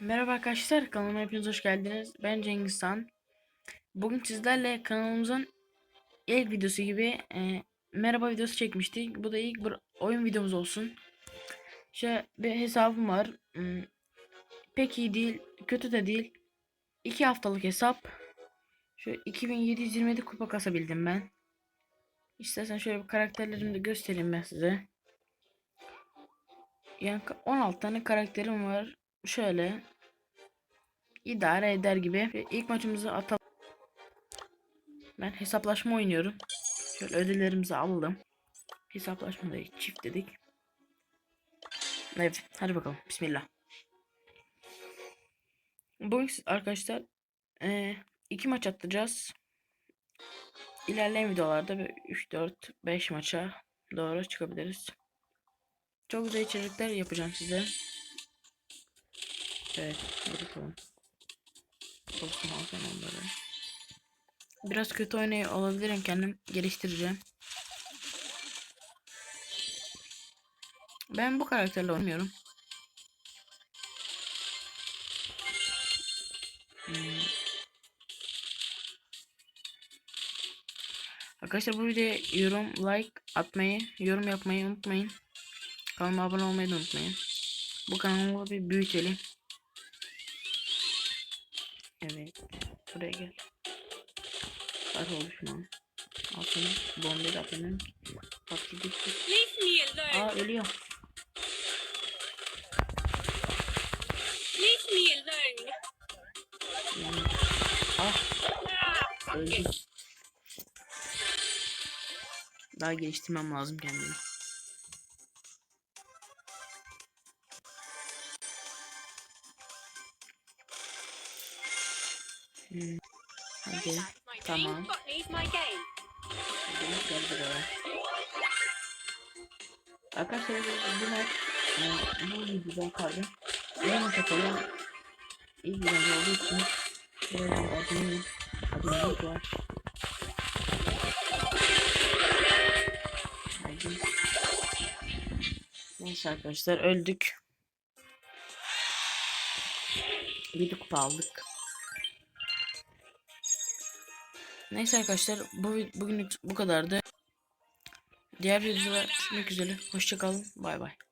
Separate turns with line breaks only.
Merhaba arkadaşlar kanalıma hepiniz hoş geldiniz. Ben Cengiz Han. Bugün sizlerle kanalımızın ilk videosu gibi e, merhaba videosu çekmiştik. Bu da ilk bir oyun videomuz olsun. İşte bir hesabım var. Hmm, Pek iyi değil, kötü de değil. 2 haftalık hesap. Şu 2727 kupa kasabildim ben. İstersen şöyle bir karakterlerimi de göstereyim ben size. Yani 16 tane karakterim var. Şöyle idare eder gibi. İlk maçımızı atalım. Ben hesaplaşma oynuyorum. Şöyle ödüllerimizi alalım. Hesaplaşmada çift dedik. Evet, hadi bakalım. Bismillah. Bugün arkadaşlar eee, iki maç atacağız. İlerleyen videolarda bir 3 4 5 maça doğru çıkabiliriz. Çok güzel içerikler yapacağım size. Evet, hadi bakalım. Olsun alacağım onları. Biraz kötü oynayı olabilirim kendim geliştireceğim. Ben bu karakterle oynuyorum. Hmm. Arkadaşlar bu videoya yorum, like atmayı, yorum yapmayı unutmayın. Kanalıma abone olmayı da unutmayın. Bu kanalı bir büyütelim. Evet. Buraya gel. Şu an? Altını bombe de atının.
Alone.
Aa ölüyor. Yani. Ah öldü. Daha geliştirmem lazım kendimi. Hmm. Hadi. Tamam. Arkadaşlar bu maç e, bu videodan kaldı. Yeni maç atalım. İlk video olduğu için böyle bir adımız adımız var. Haydi. Neyse arkadaşlar öldük. 7 kupa aldık. Neyse arkadaşlar bu bugünlük bu kadardı. Diğer videoda görüşmek üzere. Hoşçakalın. Bay bay.